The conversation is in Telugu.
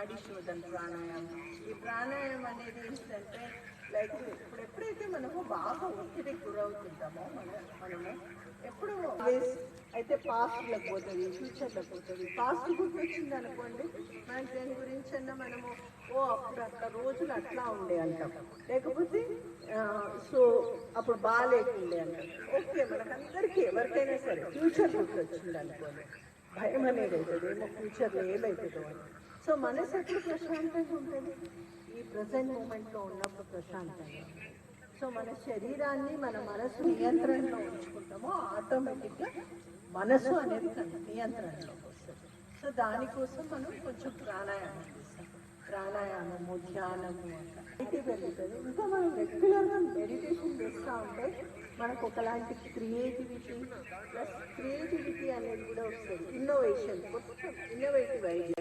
నాడి శోధన ప్రాణాయామం. ఈ ప్రాణాయామం అనేది ఏంటంటే లైక్ ఇప్పుడు ఎప్పుడైతే మనము బాగా ఒత్తిడికి గురవుతుంటామో మన మనము ఎప్పుడు అయితే పాస్ట్లోకి పోతుంది ఫ్యూచర్లోకి పోతుంది. పాస్ట్ గుర్తొచ్చింది అనుకోండి మనకి దేని గురించి అన్నా మనము ఓ అప్పుడు అట్లా రోజులు అట్లా ఉండే అంటాం. లేకపోతే సో అప్పుడు బాగాలేకుండే అంటాం. ఓకే మనకందరికీ ఎవరికైనా సరే ఫ్యూచర్ గుర్తొచ్చింది అనుకోండి. భయం అనేది అవుతుంది ఏమో ఫ్యూచర్లో ఏమవుతుందో అని. సో మనసు ఎప్పుడు ప్రశాంతంగా ఉంటుంది? ఈ ప్రజెంట్ మూమెంట్లో ఉన్నప్పుడు ప్రశాంతంగా సో మన శరీరాన్ని మన మనసు నియంత్రణలో ఉంచుకుంటామో ఆటోమేటిక్గా మనసు అనేది నియంత్రణలోకి వస్తుంది. సో దానికోసం మనం కొంచెం ప్రాణాయామం చేస్తాం. ప్రాణాయామము ధ్యానము అట్లా బయటికి వెళ్తుంది ఇంకా మనం రెగ్యులర్గా మెడిటేషన్ చేస్తూ ఉంటే మనకు ఒకలాంటి క్రియేటివిటీ ప్లస్ క్రియేటివిటీ అనేది కూడా వస్తుంది. ఇన్నోవేషన్ మొత్తం ఇన్నోవేటివ్ ఐడియా